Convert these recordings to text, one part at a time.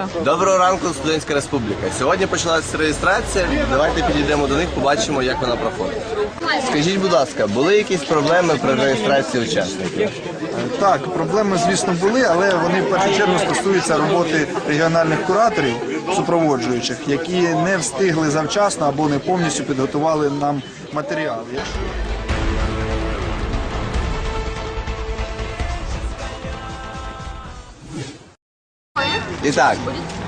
Да. Доброго ранку, студентська республіка. Сьогодні почалася реєстрація. Давайте підійдемо до них, побачимо, як вона проходить. Скажіть, будь ласка, були якісь проблеми при реєстрації учасників? Так, проблеми, звісно, були, але вони в першу чергу стосуються роботи регіональних кураторів, супроводжуючих, які не встигли завчасно або не повністю підготували нам матеріал. Итак,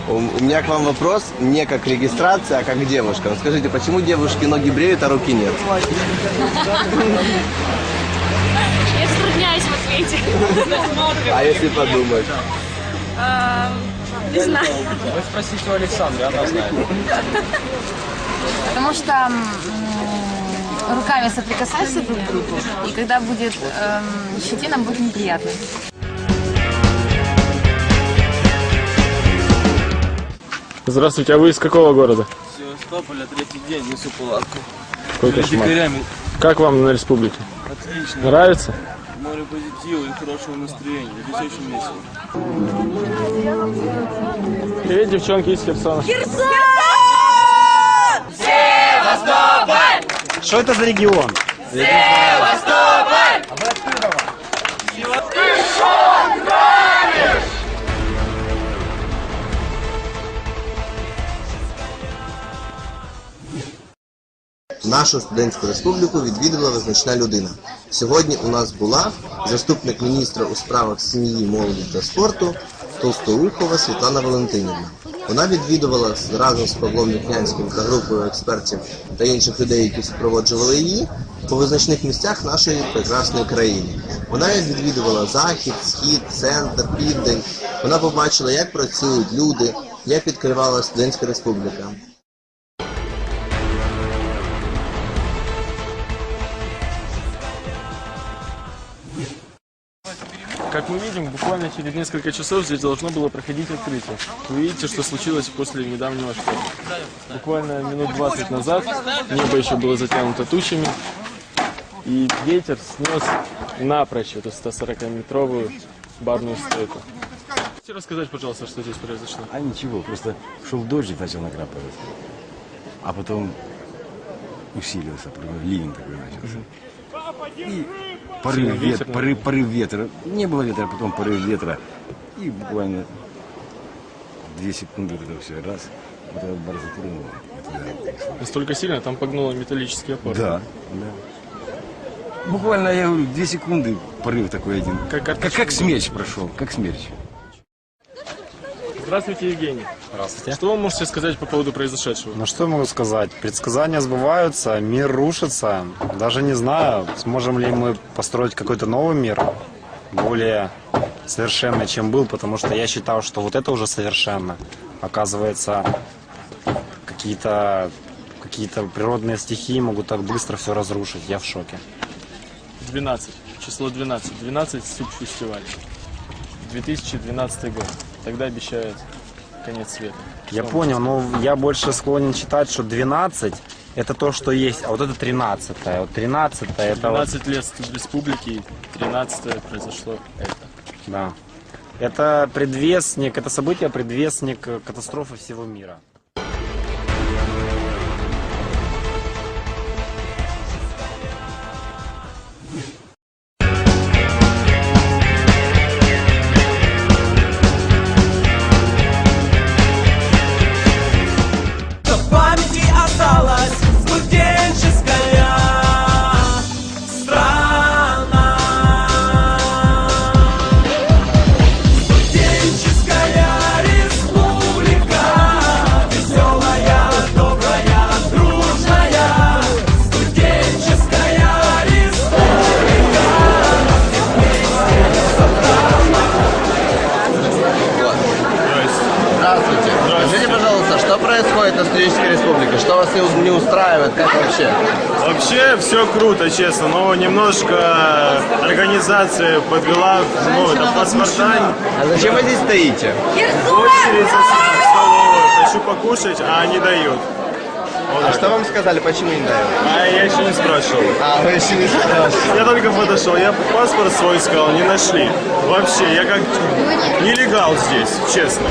у, у меня к вам вопрос не как регистрация, а как к девушкам. Скажите, почему девушки ноги бреют, а руки нет? Я затрудняюсь в ответе. А если подумать? Не знаю. Потому что руками соприкасаешься друг к другу, и когда будет эм, щетина, будет неприятно. Здравствуйте, а вы из какого города? Севастополя третий день несу палатку. Какой Перед кошмар. дикарями. Как вам на республике? Отлично. Нравится? Море позитива и хорошего настроения. Здесь очень весело. Привет, девчонки из Херсона. Что это за регион? Нашу студентську республіку відвідала визначна людина. Сьогодні у нас була заступник міністра у справах сім'ї, молоді та спорту Толстоухова Світлана Валентинівна. Вона відвідувала разом з Павлом Вікнянським та групою експертів та інших людей, які супроводжували її по визначних місцях нашої прекрасної країни. Вона відвідувала захід, схід, центр, південь. Вона побачила, як працюють люди, як відкривала студентська республіка. Как мы видим, буквально через несколько часов здесь должно было проходить открытие. Вы видите, что случилось после недавнего шторма. Буквально минут 20 назад небо еще было затянуто тучами, и ветер снес напрочь эту 140-метровую барную стойку. Можете рассказать, пожалуйста, что здесь произошло? А ничего, просто шел дождь и начал накрапывать. А потом усилился, ливень такой начался. И порыв, Сильный вет, ветер, порыв, порыв ветра. Не было ветра, потом порыв ветра. И буквально две секунды вот это все раз. Вот этот бар затронуло. Это Настолько сильно, там погнуло металлический опор. Да, да. Буквально, я говорю, две секунды порыв такой один. Как как, как смерч прошел, как смерч. Здравствуйте, Евгений. Здравствуйте. Что вы можете сказать по поводу произошедшего? Ну что я могу сказать? Предсказания сбываются, мир рушится. Даже не знаю, сможем ли мы построить какой-то новый мир, более совершенный, чем был, потому что я считал, что вот это уже совершенно. Оказывается, какие-то какие-то природные стихии могут так быстро все разрушить. Я в шоке. 12. Число 12. 12 субфестивалей. 2012 год. Тогда обещают конец света. Я Что понял, но я больше склонен считать, что 12 это то, что есть, а вот это 13 Вот 13 это вот 12 лет республики, 13 произошло это. Да. Это предвестник, это событие предвестник катастрофы всего мира. Республике? Что вас не- устраивает? Как вообще? Вообще все круто, честно, но немножко организация подвела, ну, это паспорта, А зачем вы здесь стоите? очередь за столовую, хочу покушать, а не дают. Вот А так. что вам сказали, почему не дают? А я еще не спрашивал. А, вы еще не спрашивали. Я только подошел, я паспорт свой искал, не нашли. Вообще, я как нелегал здесь, честно.